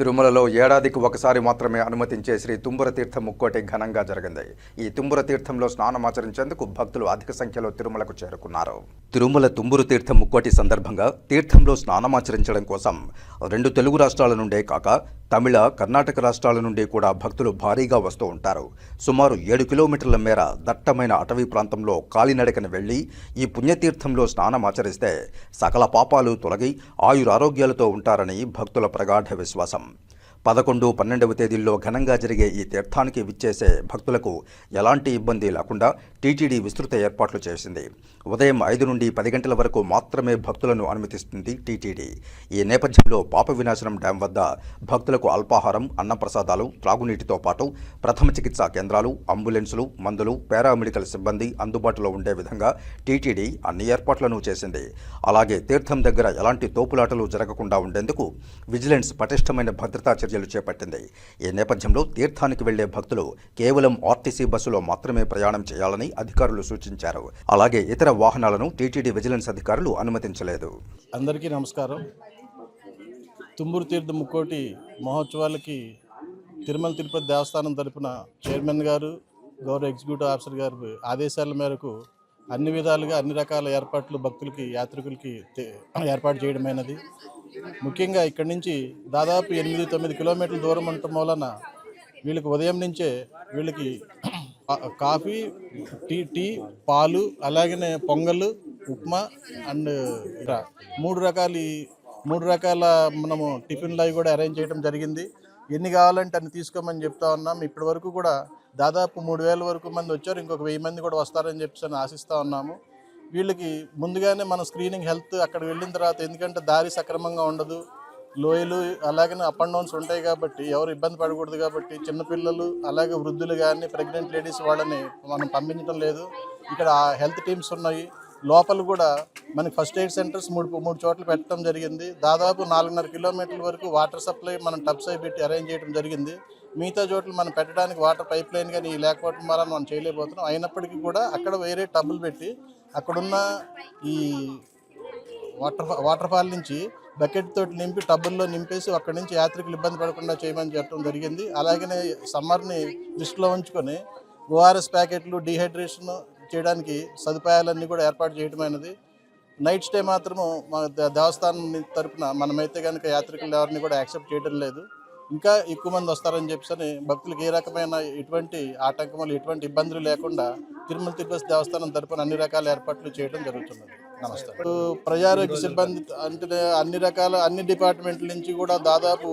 తిరుమలలో ఏడాదికి ఒకసారి మాత్రమే అనుమతించే శ్రీ తుంబుర తీర్థం ముక్కోటి ఘనంగా జరిగింది. ఈ తుంబుర తీర్థంలో స్నానమాచరించేందుకు భక్తులు అధిక సంఖ్యలో తిరుమలకు చేరుకున్నారు. తిరుమల తుంబురు తీర్థం ముక్కోటి సందర్భంగా తీర్థంలో స్నానమాచరించడం కోసం రెండు తెలుగు రాష్ట్రాల నుండే కాక తమిళ కర్ణాటక రాష్ట్రాల నుండి కూడా భక్తులు భారీగా వస్తూ ఉంటారు. సుమారు ఏడు కిలోమీటర్ల మేర దట్టమైన అటవీ ప్రాంతంలో కాలినడకన వెళ్ళి ఈ పుణ్యతీర్థంలో స్నానమాచరిస్తే సకల పాపాలు తొలగి ఆయురారోగ్యాలతో ఉంటారని భక్తుల ప్రగాఢ విశ్వాసం. పదకొండు పన్నెండవ తేదీల్లో ఘనంగా జరిగే ఈ తీర్థానికి విచ్చేసే భక్తులకు ఎలాంటి ఇబ్బంది లేకుండా టీటీడీ విస్తృత ఏర్పాట్లు చేసింది. ఉదయం ఐదు నుండి పది గంటల వరకు మాత్రమే భక్తులను అనుమతిస్తుంది టీటీడీ. ఈ నేపథ్యంలో పాప వినాశనం డ్యాం వద్ద భక్తులకు అల్పాహారం అన్నప్రసాదాలు త్రాగునీటితో పాటు ప్రథమ చికిత్సా కేంద్రాలు అంబులెన్సులు మందులు పారామెడికల్ సిబ్బంది అందుబాటులో ఉండే విధంగా టీటీడీ అన్ని ఏర్పాట్లను చేసింది. అలాగే తీర్థం దగ్గర ఎలాంటి తోపులాటలు జరగకుండా ఉండేందుకు విజిలెన్స్ పటిష్టమైన భద్రతా చర్యలు చేపట్టింది. ఈ నేపథ్యంలో తీర్థానికి వెళ్ళే భక్తులు కేవలం ఆర్టీసీ బస్సులో మాత్రమే ప్రయాణం చేయాలని అధికారులు సూచించారు. అలాగే ఇతర వాహనాలను టీటీడీ విజిలెన్స్ అధికారులు అనుమతించలేదు. అందరికీ నమస్కారం. తుమ్మూరు తీర్థ ముక్కోటి మహోత్సవాలకి తిరుమల తిరుపతి దేవస్థానం తరపున చైర్మన్ గారు గౌరవ ఎగ్జిక్యూటివ్ ఆఫీసర్ గారి ఆదేశాల మేరకు అన్ని విధాలుగా అన్ని రకాల ఏర్పాట్లు భక్తులకి యాత్రికులకి ఏర్పాటు చేయడమైనది. ముఖ్యంగా ఇక్కడి నుంచి దాదాపు ఎనిమిది తొమ్మిది కిలోమీటర్ల దూరం ఉండటం వలన వీళ్ళకి ఉదయం నుంచే వీళ్ళకి కాఫీ టీ టీ పాలు అలాగనే పొంగల్ ఉప్మా అండ్ ఇలా మూడు రకాల మూడు రకాల మనము టిఫిన్లు అవి కూడా అరేంజ్ చేయడం జరిగింది. ఎన్ని కావాలంటే అన్ని తీసుకోమని చెప్తా ఉన్నాం. ఇప్పటి వరకు కూడా దాదాపు మూడు వేల వరకు మంది వచ్చారు. ఇంకొక వెయ్యి మంది కూడా వస్తారని చెప్పేసి అని ఆశిస్తూ ఉన్నాము. వీళ్ళకి ముందుగానే మన స్క్రీనింగ్ హెల్త్ అక్కడ వెళ్ళిన తర్వాత ఎందుకంటే దారి సక్రమంగా ఉండదు. లోయలు అలాగనే అప్ అండ్ డౌన్స్ ఉంటాయి కాబట్టి ఎవరు ఇబ్బంది పడకూడదు కాబట్టి చిన్నపిల్లలు అలాగే వృద్ధులు కానీ ప్రెగ్నెంట్ లేడీస్ వాళ్ళని మనం పంపించడం లేదు. ఇక్కడ హెల్త్ టీమ్స్ ఉన్నాయి. లోపల కూడా మనకి ఫస్ట్ ఎయిడ్ సెంటర్స్ మూడు మూడు చోట్ల పెట్టడం జరిగింది. దాదాపు నాలుగున్నర కిలోమీటర్ల వరకు వాటర్ సప్లై మనం టబ్స్ అయి పెట్టి అరేంజ్ చేయడం జరిగింది. మిగతా చోట్ల మనం పెట్టడానికి వాటర్ పైప్ లైన్ కానీ లేకపోవడం వల్ల మనం చేయలేకపోతున్నాం. అయినప్పటికీ కూడా అక్కడ వేరే టబ్బులు పెట్టి అక్కడున్న ఈ వాటర్ వాటర్ ఫాల్ నుంచి బకెట్ తోటి నింపి టబ్బుల్లో నింపేసి అక్కడి నుంచి యాత్రికులు ఇబ్బంది పడకుండా చేయమని చెప్పడం జరిగింది. అలాగనే సమ్మర్ని దృష్టిలో ఉంచుకొని ఓఆర్ఎస్ ప్యాకెట్లు డీహైడ్రేషన్ చేయడానికి సదుపాయాలన్నీ కూడా ఏర్పాటు చేయడమైనది నైట్ స్టే మాత్రము మా దేవస్థానం తరపున మనమైతే కనుక యాత్రికులు ఎవరిని కూడా యాక్సెప్ట్ చేయడం లేదు. ఇంకా ఎక్కువ మంది వస్తారని చెప్పేసి భక్తులకు ఏ రకమైన ఎటువంటి ఆటంకములు ఎటువంటి ఇబ్బందులు లేకుండా తిరుమల తిరుపతి దేవస్థానం తరపున అన్ని రకాల ఏర్పాట్లు చేయడం జరుగుతున్నది. నమస్తే. ఇప్పుడు ప్రజారోగ్య సిబ్బంది అంటే అన్ని రకాల అన్ని డిపార్ట్మెంట్ల నుంచి కూడా దాదాపు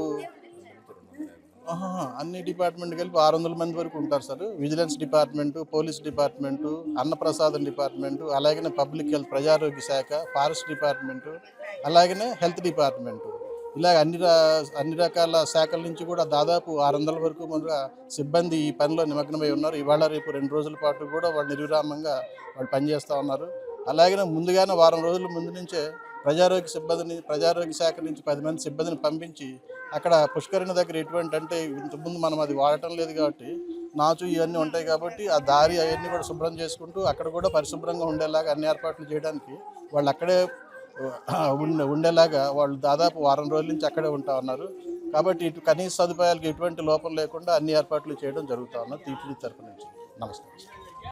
అన్ని డిపార్ట్మెంట్ కలిపి ఆరు వందల మంది వరకు ఉంటారు sir. Vigilance department police department అన్నప్రసాదం డిపార్ట్మెంటు అలాగనే పబ్లిక్ హెల్త్ ప్రజారోగ్య శాఖ ఫారెస్ట్ డిపార్ట్మెంటు అలాగనే హెల్త్ డిపార్ట్మెంటు. ఇలాగ అన్ని రా- అన్ని రకాల శాఖల నుంచి కూడా దాదాపు ఆరు వందల వరకు మన సిబ్బంది ఈ పనిలో నిమగ్నమై ఉన్నారు. ఇవాళ రేపు రెండు రోజుల పాటు కూడా వాళ్ళు నిర్విరామంగా వాళ్ళు పనిచేస్తూ ఉన్నారు. అలాగనే ముందుగానే వారం రోజుల ముందు నుంచే ప్రజారోగ్య సిబ్బందిని ప్రజారోగ్య శాఖ నుంచి పది మంది సిబ్బందిని పంపించి అక్కడ పుష్కరిణి దగ్గర ఎటువంటి అంటే ఇంతకుముందు మనం అది వాడటం లేదు కాబట్టి నాచు ఇవన్నీ ఉంటాయి కాబట్టి ఆ దారి అవన్నీ కూడా శుభ్రం చేసుకుంటూ అక్కడ కూడా పరిశుభ్రంగా ఉండేలాగా అన్ని ఏర్పాట్లు చేయడానికి వాళ్ళు అక్కడే ఉండేలాగా వాళ్ళు దాదాపు వారం రోజుల నుంచి అక్కడే ఉంటా ఉన్నారు. కాబట్టి ఇటు కనీస సదుపాయాలకు ఎటువంటి లోపం లేకుండా అన్ని ఏర్పాట్లు చేయడం జరుగుతూ ఉన్నది. టీటీడీ తరపు నుంచి. నమస్తే